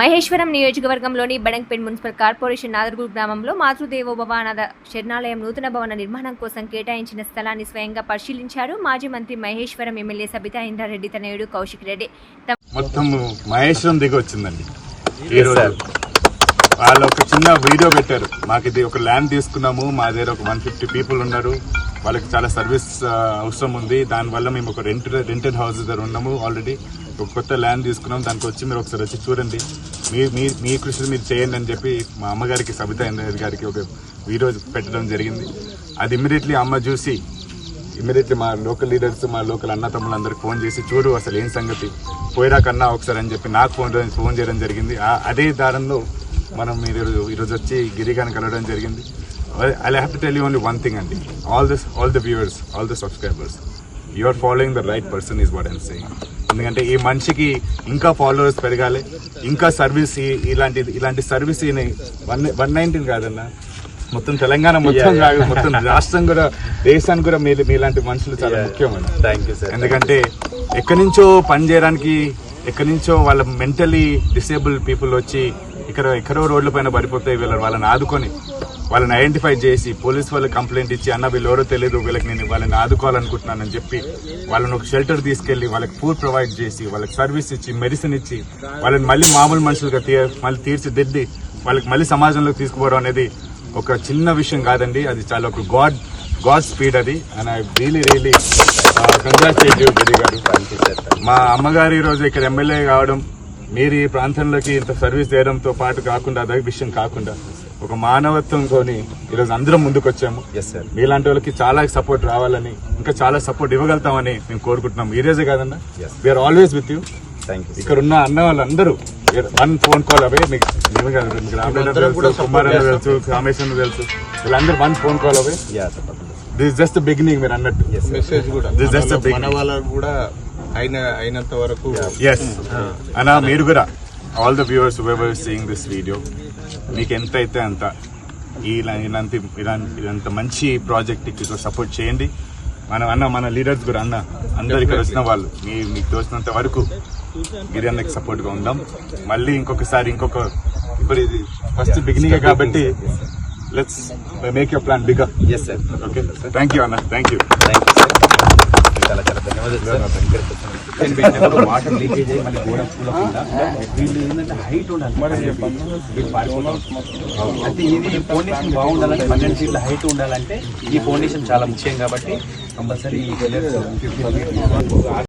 మహేశ్వరం నియోజకవర్గంలోని Badangpet municipal corporation నాదర్గూర్ గ్రామంలో మాతృదేవోభవ అనాథ శరణాలయం నూతన భవన నిర్మాణం కోసం కేటాయించిన స్థలాన్ని స్వయంగా పరిశీలించారు మాజీ మంత్రి మహేశ్వరం ఎమ్మెల్యే సబితా ఇంద్రారెడ్డి తనయుడు కౌశిక్ రెడ్డి. మొత్తం మహేశ్వరం దిగి వచ్చిందండి. వాళ్ళు ఒక చిన్న వీడియో పెట్టారు. మాకు ఇది ఒక ల్యాండ్ తీసుకున్నాము మా దగ్గర ఒక వన్ ఫిఫ్టీ పీపుల్ ఉన్నారు. వాళ్ళకి చాలా సర్వీస్ అవసరం ఉంది. దానివల్ల మేము ఒక రెంట్ రెంటెడ్ హౌస్ దగ్గర ఉన్నాము ఆల్రెడీ. ఒక కొత్త ల్యాండ్ తీసుకున్నాం. దానికి వచ్చి మీరు ఒకసారి వచ్చి చూడండి. మీ మీ మీ కృషి మీరు చేయండి అని చెప్పి మా అమ్మగారికి సబితా ఇంద్ర గారికి ఒక వీడియో పెట్టడం జరిగింది. అది ఇమ్మీడియట్లీ అమ్మ చూసి ఇమ్మీడియట్లీ మా లోకల్ లీడర్స్ మా లోకల్ అన్న తమ్ములందరికి ఫోన్ చేసి చూడు అసలు ఏం సంగతి? పోయిరాకన్నా ఒకసారి అని చెప్పి నాకు ఫోన్ ఫోన్ చేయడం జరిగింది. ఆ- అదే దారంలో మనం మీరు ఈరోజు- వచ్చి గిరిగాని కలవడం జరిగింది. I have to tell you only one thing అండి. All this all the viewers all the subscribers you are following the right person is what I'm saying ఎందుకంటే ఈ మనిషికి ఇంకా ఫాలోవర్స్ పెరగాలి ఇంకా సర్వీస్ ఇలాంటి ఇలాంట్ సర్వీస్ వన్ వన్ నైన్టీన్ కాదన్నా. మొత్తం తెలంగాణ మొత్తం కాదు మొత్తం రాష్ట్రం కూడా దేశానికి కూడా మీరు మీలాంటి మనుషులు చాలా ముఖ్యమైన థ్యాంక్ యూ సార్ ఎందుకంటే ఎక్కడి నుంచో పని చేయడానికి ఎక్కడి నుంచో వాళ్ళ మెంటలీ డిసేబుల్ పీపుల్ వచ్చి ఇక్కడ ఎక్కడో రోడ్ల పైన పడిపోతే వీళ్ళ వాళ్ళని ఆదుకొని వాళ్ళని ఐడెంటిఫై చేసి పోలీస్ వాళ్ళకి కంప్లైంట్ ఇచ్చి అన్న వీళ్ళు ఎవరో తెలియదు వీళ్ళకి నేను వాళ్ళని ఆదుకోవాలనుకుంటున్నానని చెప్పి వాళ్ళని ఒక షెల్టర్ తీసుకెళ్ళి వాళ్ళకి ఫుడ్ ప్రొవైడ్ చేసి వాళ్ళకి సర్వీస్ ఇచ్చి మెడిసిన్ ఇచ్చి వాళ్ళని మళ్ళీ మామూలు మనుషులుగా తీ మళ్ళీ తీర్చిదిద్ది వాళ్ళకి మళ్ళీ సమాజంలోకి తీసుకుపోవడం అనేది ఒక చిన్న విషయం కాదండి. అది చాలా ఒక గాడ్ గాడ్ స్పీడ్ అది. And I really really congratulate Giri. మా అమ్మగారు ఈ రోజు ఇక్కడ ఎమ్మెల్యే కావడం మీరు ఈ ప్రాంతంలోకి ఇంత సర్వీస్ చేయడంతో పాటు కాకుండా అదే విషయం కాకుండా ఒక మానవత్వంతో ఈరోజు అందరం ముందుకు వచ్చాము ఎస్ సార్ మీలాంటి వాళ్ళకి చాలా సపోర్ట్ రావాలని ఇంకా చాలా సపోర్ట్ ఇవ్వగలుగుతామని మేము కోరుకుంటున్నాం. ఈ రోజే కాదన్నా? Yes. We are always with you thank you ఇక్కడ ఉన్న అన్న వాళ్ళందరూ వన్ ఫోన్ కాల్ అవే మీకు తెలుసు కుమారన్న తెలుసు కామేశ్వర తెలుసు. వీళ్ళందరూ one phone call away this just beginning మీరు అన్నట్టు. మెసేజ్ కూడా. మన- big- మన వాళ్ళకు కూడా అయిన అయినంత వరకు ఎస్ అన్నా మీరు కూడా. All the viewers ever seeing this video మీకు ఎంత అయితే అంత ఇలా- ఇలాంటి ఇలాంటి మంచి ప్రాజెక్ట్ సపోర్ట్ చేయండి. మన అన్న మన లీడర్స్ కూడా అన్న అందరు ఇక్కడ వచ్చిన వాళ్ళు మీ మీకు తోచినంత వరకు గిరి అన్నకి సపోర్ట్గా ఉందాం. మళ్ళీ ఇంకొకసారి ఇంకొక ఇప్పుడు ఇది ఫస్ట్ బిగినింగ్ కాబట్టి let's make your plan bigger yes sir okay thank you అన్న. Thank you thank you sir చాలా చాలా ధన్యవాదాలు సార్ ఇక్కడికి వచ్చినందుకు. వాటర్ లీకేజ్ అయ్యి మళ్ళీ గోడ కూలకుండా వీళ్ళు ఏంటంటే హైట్ ఉండాలి. అయితే ఇది ఫౌండేషన్ బాగుండాలంటే పన్నెండు ఫీట్ల హైట్ ఉండాలంటే ఈ ఫౌండేషన్ చాలా ముఖ్యం కాబట్టి కంపల్సరీ